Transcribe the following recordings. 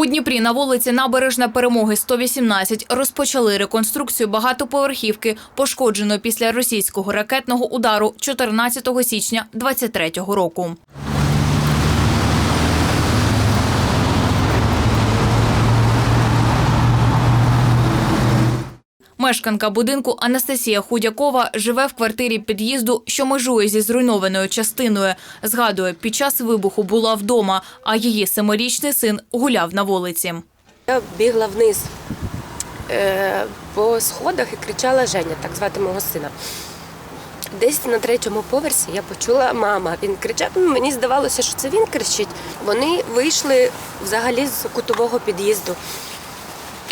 У Дніпрі на вулиці Набережна Перемоги 118 розпочали реконструкцію багатоповерхівки, пошкодженої після російського ракетного удару 14 січня 2023 року. Мешканка будинку Анастасія Худякова живе в квартирі під'їзду, що межує зі зруйнованою частиною. Згадує, під час вибуху була вдома, а її семирічний син гуляв на вулиці. Я бігла вниз е, по сходах і кричала Женя, так звати мого сина. Десь на третьому поверсі я почула мама. Він кричав. Ну, Мені здавалося, що це він кричить. Вони вийшли взагалі з кутового під'їзду.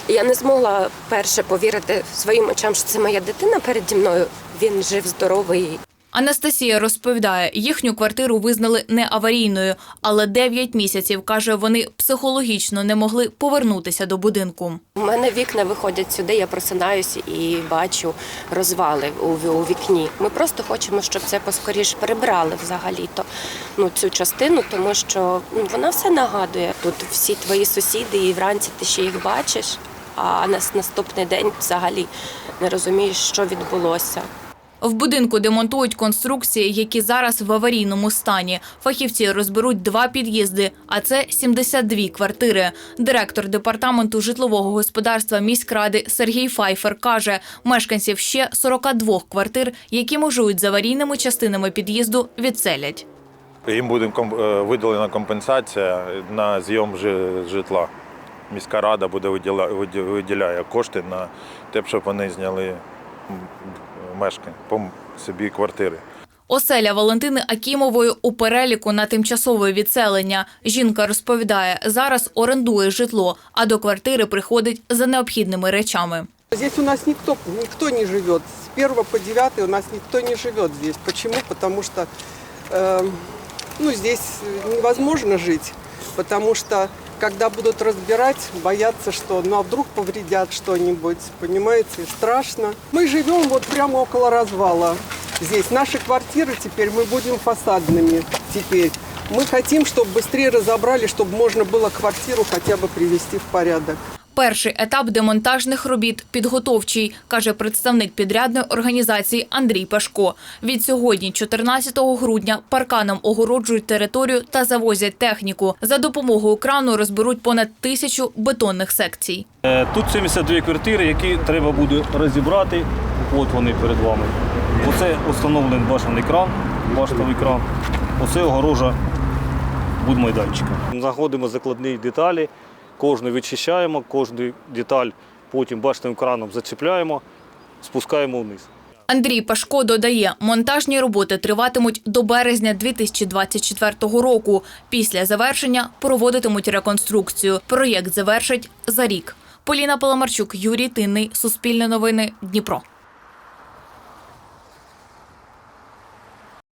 Я не змогла перше повірити своїм очам, що це моя дитина переді мною. Він жив здоровий. Анастасія розповідає, їхню квартиру визнали не аварійною, але 9 місяців, каже, вони психологічно не могли повернутися до будинку. У мене вікна виходять сюди, я просинаюся і бачу розвали у, вікні. Ми просто хочемо, щоб це поскоріше прибрали взагалі-то ну, цю частину, тому що ну, вона все нагадує. Тут всі твої сусіди, і вранці ти ще їх бачиш, а на наступний день взагалі не розумієш, що відбулося. В будинку демонтують конструкції, які зараз в аварійному стані. Фахівці розберуть два під'їзди, а це 72 квартири. Директор департаменту житлового господарства міськради Сергій Файфер каже, мешканців ще 42 квартир, які межують з аварійними частинами під'їзду, відселять. Їм буде е, виділена компенсація на зйом житла. Міська рада буде виділя- виді- виділяє кошти на те, щоб вони зняли мешкання по собі квартири. Оселя Валентини Акімової у переліку на тимчасове відселення. Жінка розповідає, зараз орендує житло, а до квартири приходить за необхідними речами. Здесь у нас никто, никто не живет. С 1 по 9 у нас никто не живет здесь. Почему? Потому что э, ну, здесь невозможно жить. Потому что когда будут разбирать, боятся, что ну а вдруг повредят что-нибудь, понимаете, страшно. Мы живем вот прямо около развала. Здесь наши квартиры теперь мы будем фасадными теперь. Мы хотим, чтобы быстрее разобрали, чтобы можно было квартиру хотя бы привести в порядок. Перший етап демонтажних робіт підготовчий, каже представник підрядної організації Андрій Пашко. Від сьогодні, 14 грудня, парканом огороджують територію та завозять техніку. За допомогою крану розберуть понад тисячу бетонних секцій. Е, Тут 72 квартири, які треба буде розібрати. От вони перед вами. Оце встановлений башенний кран, баштовий кран. Оце огорожа будмайданчика. Знаходимо закладні деталі, кожну відчищаємо, кожну деталь потім баштовим краном зачіпляємо, спускаємо вниз. Андрій Пашко додає, монтажні роботи триватимуть до березня 2024 року. Після завершення проводитимуть реконструкцію. Проєкт завершать за рік. Поліна Паламарчук, Юрій Тинний, Суспільне новини, Дніпро.